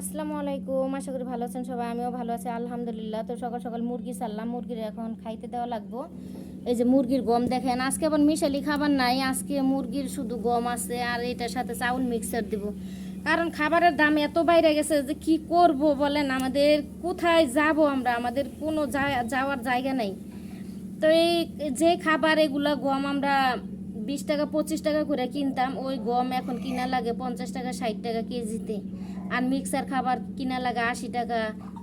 আসসালামু আলাইকুম, আশা করি ভালো আছেন সবাই, আমিও ভালো আছি, আলহামদুলিল্লাহ। তো সকাল সকাল মুরগি সারলাম, মুরগির এখন খাইতে দেওয়া লাগবো। এই যে মুরগির গম দেখেন, আজকে আবার মিশালি খাবার নাই, আজকে মুরগির শুধু গম আছে আর এটার সাথে চাউল মিক্সার দিব। কারণ খাবারের দাম এত বাইরে গেছে যে কি করব বলেন, আমাদের কোথায় যাব আমরা? আমাদের কোনো যাওয়ার জায়গা নাই। তো এই যে খাবার, এগুলা গম আমরা বিশ টাকা, পঁচিশ টাকা করে কিনতাম। ওই গম এখন কিনা লাগে পঞ্চাশ টাকা, ষাট টাকা কেজিতে। আর মিক্সার খাবার কিনা লাগে আশি টাকা,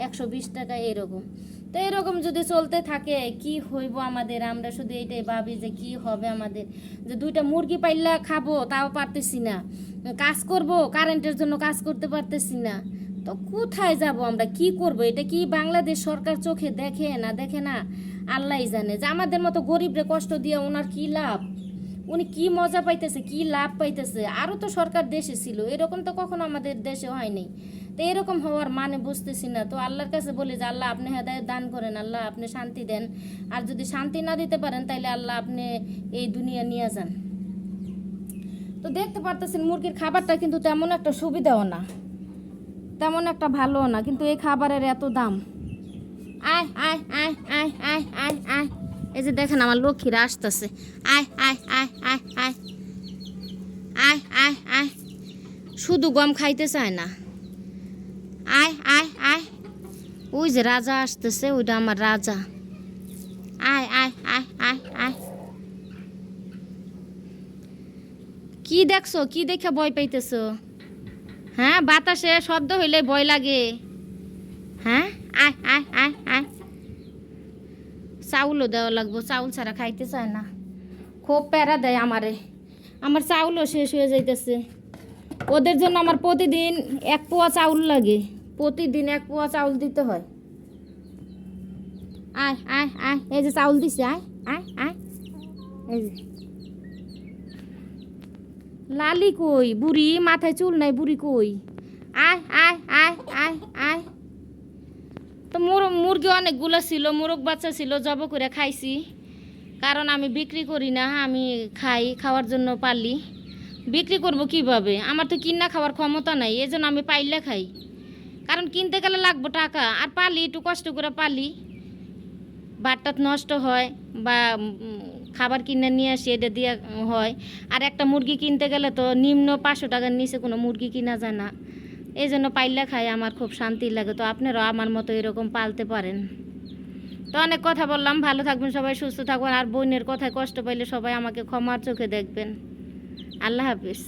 একশো বিশ টাকা, এরকম। তো এরকম যদি চলতে থাকে, কি হইব আমাদের? আমরা শুধু এইটাই ভাবি যে কি হবে আমাদের? যে দুইটা মুরগি পাইলা খাব, তাও পারতেছি না। কাজ করব, কারেন্টের জন্য কাজ করতে পারতেছি না। তো কোথায় যাব আমরা? কি করব? এটা কি বাংলাদেশ সরকার চোখে দেখে না দেখে না? আল্লাহই জানে। যে আমাদের মতো গরিবরে কষ্ট দিয়ে ওনার কি লাভ? উনি কি মজা পাইতেছে, কি লাভ পাইতেছে? আরও তো সরকার দেশে ছিল, এরকম তো কখনো আমাদের দেশে হয়নি তো এরকম হওয়ার মানে বুঝতেছি না। তো আল্লাহর কাছে বলি যে, আল্লাহ আপনি হেদায়ত দান করেন, আল্লাহ আপনি শান্তি দেন। আর যদি শান্তি না দিতে পারেন তাহলে আল্লাহ আপনি এই দুনিয়া নিয়ে যান। তো দেখতে পারতেছেন, মুরগির খাবারটা কিন্তু তেমন একটা সুবিধাও না। তেমন একটা ভালো না, কিন্তু এই খাবারের এত দাম। আয় আয় আয় আয় আয় আয় আয়। এই যে দেখেন আমার লক্ষ্মীরা আসতেছে আয় আয় আয় আয় আয় আয় আয় আয় শুধু গম খাইতে চায় না আয় আয় আয় ওই যে রাজা আসতেছে ওইটা আমার রাজা আয় আয় আয় আয় আয় কি দেখছ কি দেখে ভয় পাইতেছো হ্যাঁ বাতাসে শব্দ হইলে ভয় লাগে হ্যাঁ আয় আয় আয় আয় চাউলও দেওয়া লাগবো, চাউল ছাড়া খাইতে চায় না। খুব প্যারা দেয় আমারে। আমার চাউলও শেষ হয়ে যাইতেছে। ওদের জন্য আমার প্রতিদিন এক পোয়া চাউল লাগে। প্রতিদিন এক পোয়া চাউল দিতে হয়। আয় আয় আয়, এই যে চাউল দিছে, আয় আয় আয়। এই যে। লালি কই? বুড়ি, মাথায় চুল নাই, বুড়ি কই? আয় আয় আয় আয় আয়। তো মোর, মুরগি অনেকগুলো ছিল, মোরগ বাচ্চা ছিল, জব করে খাইছি। কারণ আমি বিক্রি করি না, আমি খাই, খাওয়ার জন্য পালি বিক্রি করব কীভাবে? আমার তো কিনা খাওয়ার ক্ষমতা নাই এই জন্য আমি পাইলে খাই। কারণ কিনতে গেলে লাগবো টাকা, আর পালি একটু কষ্ট করে পালি বাটটাত নষ্ট হয়, বা খাবার কিনে নিয়ে আসি, এটা দিয়ে হয়। আর একটা মুরগি কিনতে গেলে তো নিম্ন পাঁচশো টাকার নিচে কোনো মুরগি কিনা যায় না। এই জন্য পাইলা খাই আমার খুব শান্তি লাগে। তো আপনারাও আমার মতো এরকম পালতে পারেন। তো অনেক কথা বললাম, ভালো থাকবেন সবাই, সুস্থ থাকবেন। আর বোনের কথায় কষ্ট পাইলে সবাই আমাকে ক্ষমার চোখে দেখবেন। আল্লাহ হাফিজ।